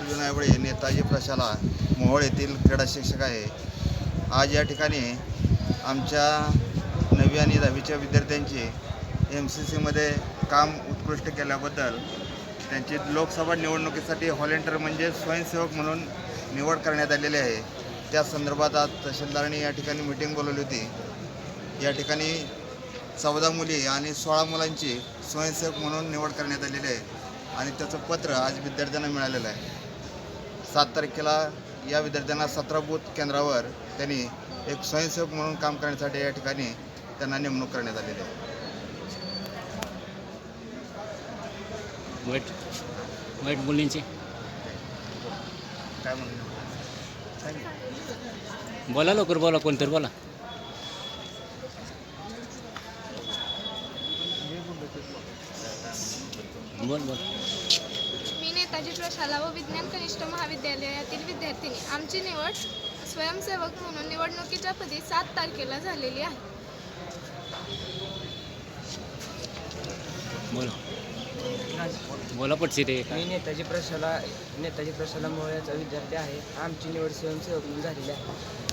अर्जुन आयवळे नेताजी प्रशाला मोहोळ येथील क्रीडा शिक्षक आहे. आज या ठिकाणी आमच्या नववी आणि दहावीच्या विद्यार्थ्यांची एम सी सीमध्ये काम उत्कृष्ट केल्याबद्दल त्यांची लोकसभा निवडणुकीसाठी हॉलेंटर म्हणजे स्वयंसेवक म्हणून निवड करण्यात आलेली आहे. त्या संदर्भात आज तहसीलदारांनी या ठिकाणी मिटिंग बोलवली होती. या ठिकाणी चौदा मुली आणि सोळा मुलांची स्वयंसेवक म्हणून निवड करण्यात आलेली आहे आणि त्याचं पत्र आज विद्यार्थ्यांना मिळालेलं आहे. सात तारखेला या विद्यार्थ्यांना सतरा बूथ केंद्रावर त्यांनी एक स्वयंसेवक म्हणून काम करण्यासाठी या ठिकाणी त्यांना नेमणूक करण्यात आलेली आहे. वाईट. वाईट मुलींची. काय म्हणून बोला लवकर बोला कोणतरी बोला. बोल बोल. नेताजी प्रशाला व विज्ञान कनिष्ठ महाविद्यालयातील विद्यार्थिनी. आमची निवड स्वयंसेवक म्हणून निवडणुकीच्या पदी सात तारखेला झालेली आहे. बोला. मी नेताजी प्रशाला नेताजी प्रशाला मोहळ्याचा विद्यार्थी आहे. आमची निवड स्वयंसेवक म्हणून झालेली आहे.